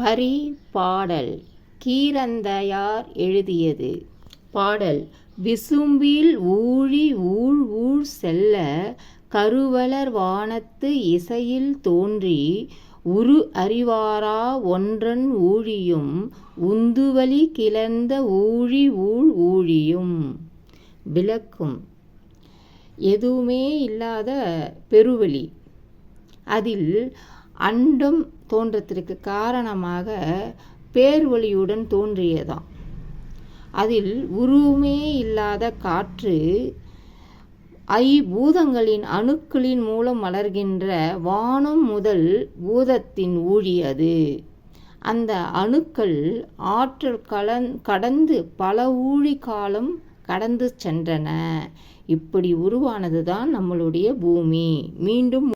பரி பாடல் கீரந்தையார் எழுதியது. பாடல். விசும்பில் ஊழி ஊழ் ஊழ் செல்ல கருவளர் வானத்து இசையில் தோன்றி உரு அறிவாரா ஒன்றன் ஊழியும் உந்துவலி கிளந்த ஊழி ஊழ் ஊழியும். விளக்கும். எதுவுமே இல்லாத பெருவெளி. அதில் அண்டம் தோன்றத்திற்கு காரணமாக பேர்வழியுடன் தோன்றியதாம். அதில் உருவமே இல்லாத காற்று ஐபூதங்களின் அணுக்களின் மூலம் மலர்கின்ற வானம் முதல் பூதத்தின் ஊழி அது அந்த அணுக்கள் ஆற்றல் கலன் கடந்து பல ஊழி காலம் கடந்து சென்றன. இப்படி உருவானதுதான் நம்மளுடைய பூமி. மீண்டும்